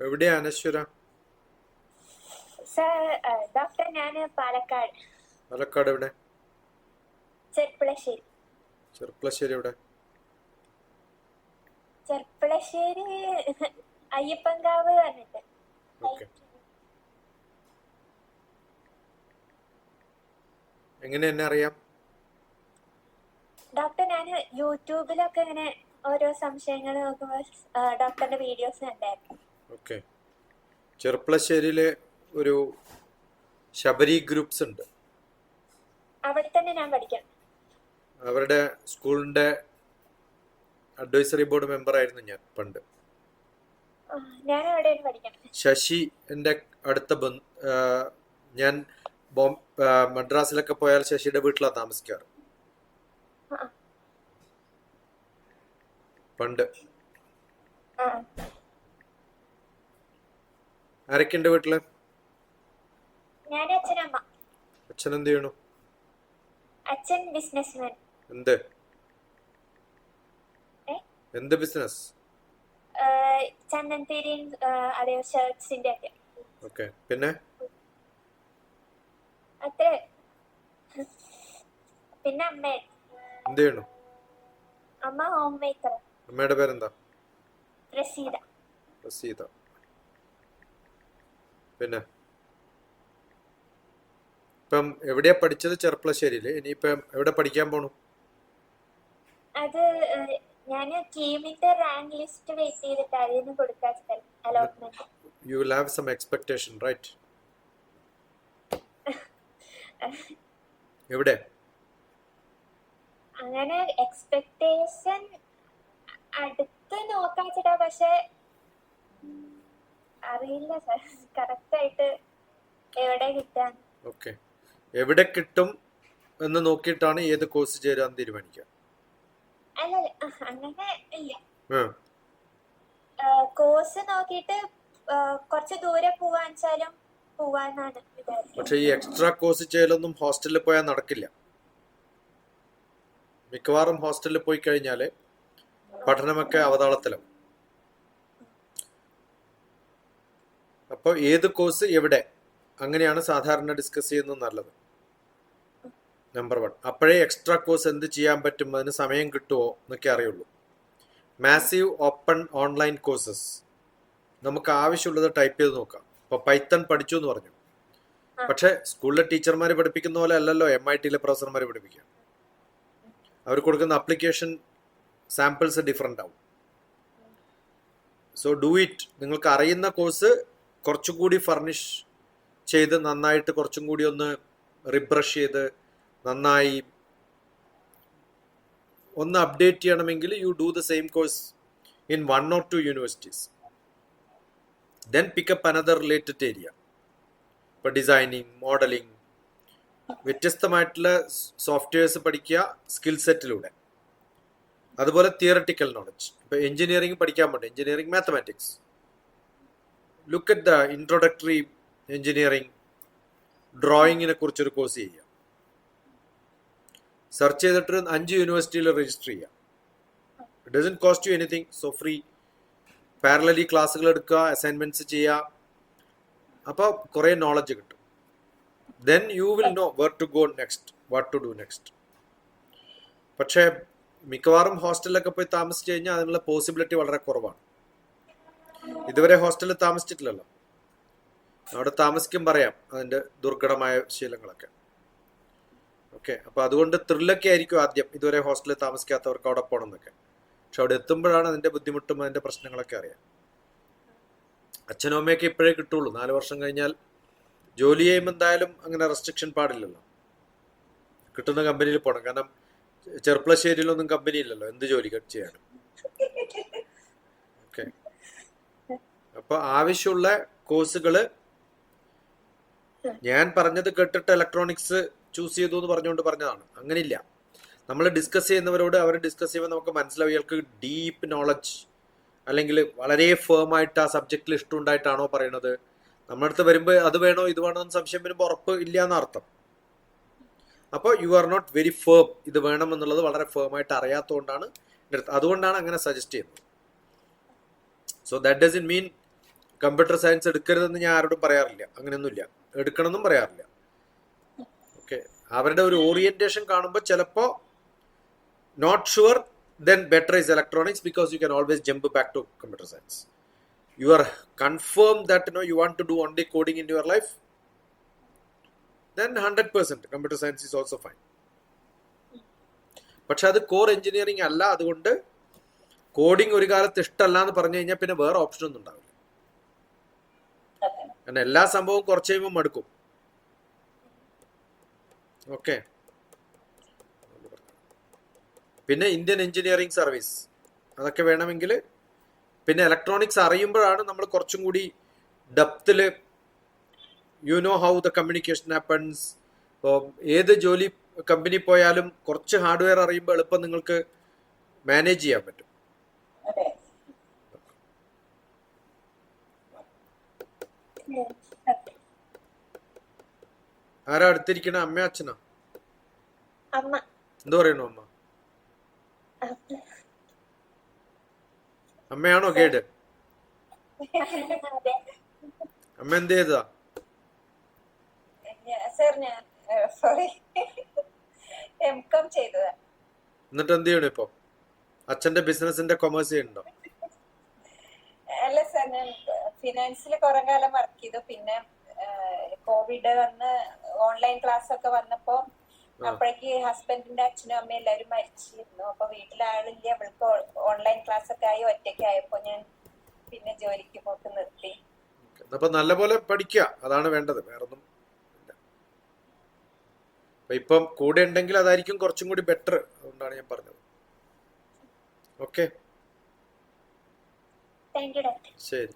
എവിടെയാ അനശ്വര ഡോക്ടർ ഞാൻ പാലക്കാട്. പാലക്കാട് എവിടെ? ചെർപ്പുളശ്ശേരി. എവിടെ? ചെർപ്പുളശ്ശേരി അയ്യപ്പൻകാവ് പറഞ്ഞിട്ട്. എങ്ങനെ എന്നെ അറിയാം? ഡോക്ടർ ഞാൻ യൂട്യൂബിലൊക്കെ ഇങ്ങനെ ഓരോ സംശയങ്ങൾ നോക്കുമ്പോൾ ഡോക്ടറിന്റെ വീഡിയോസ് കണ്ടായിരുന്നു ഓക്കെ. ചെർപ്പളശ്ശേരിയിലെ ഒരു ശബരി ഗ്രൂപ്പ്സ് ഉണ്ട്. അവിടെ തന്നെ ഞാൻ പഠിക്കാം. അവരുടെ സ്കൂളിന്റെ അഡ്വൈസറി ബോർഡ് മെമ്പർ ആയിരുന്നു ഞാൻ പണ്ട്. ഞാൻ അവിടെയാണ് പഠിക്കണം ശശി എന്റെ അടുത്ത ബന്ധു ഞാൻ മദ്രാസിലൊക്കെ പോയാൽ ശശിയുടെ വീട്ടിലാണ് താമസിക്കാറ്. പണ്ട്. ആ. ആരൊക്കെ വീട്ടിൽ അച്ഛൻ എന്ത് ചെയ്യണു? അച്ഛൻ ബിസിനസ്മാൻ എന്ത്? എന്ത് ബിസിനസ്? ചന്ദൻതേരിയും അതേ ഷർട്ട്സിന്റെ ഒക്കെ. ഓക്കെ. പിന്നെ? അത്രേ പിന്നെ അമ്മ. എന്ത് ചെയ്യണു? അമ്മ ഹോം മേക്കർ അമ്മയുടെ പേരെന്താ? പ്രസീത. റസീത പിന്നെ. ഇപ്പം എവിടെയാ പഠിച്ചത് ചെറുപ്പളശ്ശേരിയിൽ ഇനിയിപ്പം എവിടെ പഠിക്കാൻ പോണു? അത് ഞാൻ ടീമിന്റെ റാങ്ക് ലിസ്റ്റ് വെയിറ്റ് ചെയ്തിട്ട് അതിന് കൊടുക്കാൻ allotment you will have some expectation right എവിടെ? അങ്ങനെ എക്സ്പെക്ടേഷൻ അടുത്ത് നോക്കാച്ചിട്ടാ പക്ഷെ അറിയില്ല സർ. കറക്റ്റ് ആയിട്ട് എവിടെ കിട്ടാൻ. ഓക്കെ എവിടെ കിട്ടും എന്ന് നോക്കിയിട്ടാണ് ഏത് കോഴ്സ് ചേരാൻ തീരുമാനിക്കുക? കോഴ്സ് നോക്കിയിട്ട് കുറച്ച് ദൂരെ പോവാൻ വെച്ചാലും പോവാന്നാണ് പക്ഷെ ഈ എക്സ്ട്രാ കോഴ്സ് ചെയ്യലൊന്നും ഹോസ്റ്റലിൽ പോയാൽ നടക്കില്ല. മിക്കവാറും ഹോസ്റ്റലിൽ പോയി കഴിഞ്ഞാൽ പഠനമൊക്കെ അവതാളത്തിലാവും. അപ്പോൾ ഏത് കോഴ്സ് എവിടെ? അങ്ങനെയാണ് സാധാരണ ഡിസ്കസ് ചെയ്യുന്നത് നല്ലത്. നമ്പർ വൺ അപ്പോഴേ എക്സ്ട്രാ കോഴ്സ് എന്ത് ചെയ്യാൻ പറ്റും? അതിന് സമയം കിട്ടുമോ എന്നൊക്കെ അറിയുള്ളൂ. മാസീവ് ഓപ്പൺ ഓൺലൈൻ കോഴ്സസ് നമുക്ക് ആവശ്യമുള്ളത് ടൈപ്പ് ചെയ്ത് നോക്കാം. ഇപ്പോൾ പൈത്തൺ പഠിച്ചു എന്ന് പറഞ്ഞു പക്ഷെ സ്കൂളിലെ ടീച്ചർമാർ പഠിപ്പിക്കുന്ന പോലെ അല്ലല്ലോ എം ഐ ടിയിലെ പ്രൊഫസർമാർ പഠിപ്പിക്കുക. അവർ കൊടുക്കുന്ന അപ്ലിക്കേഷൻ സാമ്പിൾസ് ഡിഫറെന്റ് ആവും. സോ ഡു ഇറ്റ് നിങ്ങൾക്ക് അറിയുന്ന കോഴ്സ് കുറച്ചുകൂടി ഫർണിഷ് ചെയ്ത് നന്നായിട്ട് കുറച്ചും കൂടി ഒന്ന് റിബ്രഷ് ചെയ്ത് നന്നായി ഒന്ന് അപ്ഡേറ്റ് ചെയ്യണമെങ്കിൽ you do the same course in one or two universities then pick up another related area ഇപ്പോൾ ഡിസൈനിങ് മോഡലിംഗ് വ്യത്യസ്തമായിട്ടുള്ള സോഫ്റ്റ്വെയർസ് പഠിക്കുക സ്കിൽ സെറ്റിലൂടെ അതുപോലെ തിയറട്ടിക്കൽ നോളജ് ഇപ്പോൾ എഞ്ചിനീയറിംഗ് പഠിക്കാൻ പറ്റും engineering mathematics look at the introductory engineering ഡ്രോയിങ്ങിനെ കുറിച്ചൊരു കോഴ്സ് ചെയ്യുക സെർച്ച് ചെയ്തിട്ട് അഞ്ച് യൂണിവേഴ്സിറ്റിയിൽ രജിസ്റ്റർ ചെയ്യുക doesn't cost you anything so free parallelly ക്ലാസ്സുകൾ എടുക്കുക അസൈൻമെന്റ്സ് ചെയ്യുക. അപ്പോൾ കുറേ നോളജ് കിട്ടും. Then you will know where to go next what to do next പക്ഷേ മിക്കവാറും ഹോസ്റ്റലിലൊക്കെ പോയി താമസിച്ചു കഴിഞ്ഞാൽ അതിനുള്ള പോസിബിലിറ്റി വളരെ കുറവാണ്. ഇതുവരെ ഹോസ്റ്റലിൽ താമസിച്ചിട്ടില്ലല്ലോ. അവിടെ താമസിക്കും പറയാം അതിന്റെ ദുർഘടമായ ശീലങ്ങളൊക്കെ. ഓക്കെ അപ്പൊ അതുകൊണ്ട് ത്രില്ലൊക്കെ ആയിരിക്കും ആദ്യം ഇതുവരെ ഹോസ്റ്റലിൽ താമസിക്കാത്തവർക്ക് അവിടെ പോകണം എന്നൊക്കെ പക്ഷെ അവിടെ എത്തുമ്പോഴാണ് അതിന്റെ ബുദ്ധിമുട്ടും അതിന്റെ പ്രശ്നങ്ങളൊക്കെ അറിയാം. അച്ഛനും അമ്മയൊക്കെ ഇപ്പോഴേ കിട്ടുള്ളൂ. നാല് വർഷം കഴിഞ്ഞാൽ ജോലി ചെയ്യുമ്പോൾ എന്തായാലും അങ്ങനെ റെസ്ട്രിക്ഷൻ പാടില്ലല്ലോ. കിട്ടുന്ന കമ്പനിയിൽ പോകണം കാരണം ചെറുപ്പശ്ശേരിയിലൊന്നും കമ്പനി ഇല്ലല്ലോ എന്ത് ജോലി ചെയ്യാനും? ഓക്കെ. അപ്പൊ ആവശ്യമുള്ള കോഴ്സുകൾ ഞാൻ പറഞ്ഞത് കേട്ടിട്ട് ഇലക്ട്രോണിക്സ് ചൂസ് ചെയ്തു എന്ന് പറഞ്ഞുകൊണ്ട് പറഞ്ഞതാണ്. അങ്ങനെയില്ല നമ്മൾ ഡിസ്കസ് ചെയ്യുന്നവരോട് അവർ ഡിസ്കസ് ചെയ്യുമ്പോൾ നമുക്ക് മനസ്സിലാവും ഇയാൾക്ക് ഡീപ്പ് നോളജ് അല്ലെങ്കിൽ വളരെ ഫേം ആയിട്ട് ആ സബ്ജക്റ്റിൽ ഇഷ്ടമുണ്ടായിട്ടാണോ പറയണത്. നമ്മുടെ അടുത്ത് വരുമ്പോൾ അത് വേണോ ഇത് വേണോ എന്ന് സംശയം വരുമ്പോൾ ഉറപ്പ് ഇല്ല എന്നർത്ഥം. അപ്പോൾ you are not very firm ഇത് വേണം എന്നുള്ളത് വളരെ ഫേം ആയിട്ട് അറിയാത്തതുകൊണ്ടാണ്. അതുകൊണ്ടാണ് അങ്ങനെ സജസ്റ്റ് ചെയ്യുന്നത്. So that doesn't mean computer science എടുക്കരുതെന്ന് ഞാൻ ആരോടും പറയാറില്ല. അങ്ങനെയൊന്നുമില്ല. എടുക്കണമെന്നും പറയാറില്ല. ഓക്കെ. അവരുടെ ഒരു ഓറിയന്റേഷൻ കാണുമ്പോൾ ചിലപ്പോൾ not sure then better is electronics because you can always jump back to computer science you are confirm that no you want to do only coding in your life then hundred percent computer science is also fine പക്ഷെ അത് core engineering അല്ല. അതുകൊണ്ട് coding ഒരു കാലത്ത് ഇഷ്ടമല്ല എന്ന് പറഞ്ഞു കഴിഞ്ഞാൽ പിന്നെ വേറെ ഓപ്ഷൻ ഒന്നും ഉണ്ടാവില്ല. കാരണം എല്ലാ സംഭവവും കുറച്ച് കഴിയുമ്പോൾ മടുക്കും. ഓക്കെ. പിന്നെ ഇന്ത്യൻ എഞ്ചിനീയറിംഗ് സർവീസ്. അതൊക്കെ വേണമെങ്കിൽ പിന്നെ ഇലക്ട്രോണിക്സ് അറിയുമ്പോഴാണ് നമ്മൾ കുറച്ചും കൂടി ഡെപ്തിൽ you know how the communication happens ഇപ്പോൾ ഏത് ജോലി കമ്പനി പോയാലും കുറച്ച് ഹാർഡ്വെയർ അറിയുമ്പോൾ എളുപ്പം നിങ്ങൾക്ക് മാനേജ് ചെയ്യാൻ പറ്റും അതെ ഓക്കെ ആരാ അടുത്തിരിക്കണ? അമ്മ അച്ഛനോ? അമ്മ. എന്തു പറയണു അമ്മ? അമ്മയാണോ കേട്? അമ്മ എന്ത് ചെയ്തതാ? സർ ഞാൻ സോറി എം കോം ചെയ്തതാ. എന്നിട്ട് എന്ത് ചെയ്യണു ഇപ്പൊ? അച്ഛന്റെ ബിസിനസിന്റെ കൊമേഴ്സ് ഞാൻ ഫിനാൻസിൽ കുറെ കാലം വർക്ക് ചെയ്തു. പിന്നെ കോവിഡ് വന്ന് ഓൺലൈൻ ക്ലാസ് ഒക്കെ വന്നപ്പോ. അപ്പോഴേക്ക് ഹസ്ബൻഡിന്റെ അച്ഛനും അമ്മയും എല്ലാവരും മരിച്ചിരുന്നു. അപ്പൊ വീട്ടിലാളില്ല അവൾക്ക് ഓൺലൈൻ ക്ലാസ് ഒക്കെ ആയി ഒറ്റയ്ക്ക് ആയപ്പോ ഞാൻ പിന്നെ ജോലിക്ക് പോക്ക് നിർത്തി. അപ്പൊ നല്ലപോലെ പഠിക്കുക അതാണ് വേണ്ടത്. വേറൊന്നും ഇപ്പം കൂടെ ഉണ്ടെങ്കിൽ അതായിരിക്കും കുറച്ചും കൂടി ബെറ്റർ അതുകൊണ്ടാണ് ഞാൻ പറഞ്ഞത്. ഓക്കെ. ശരി.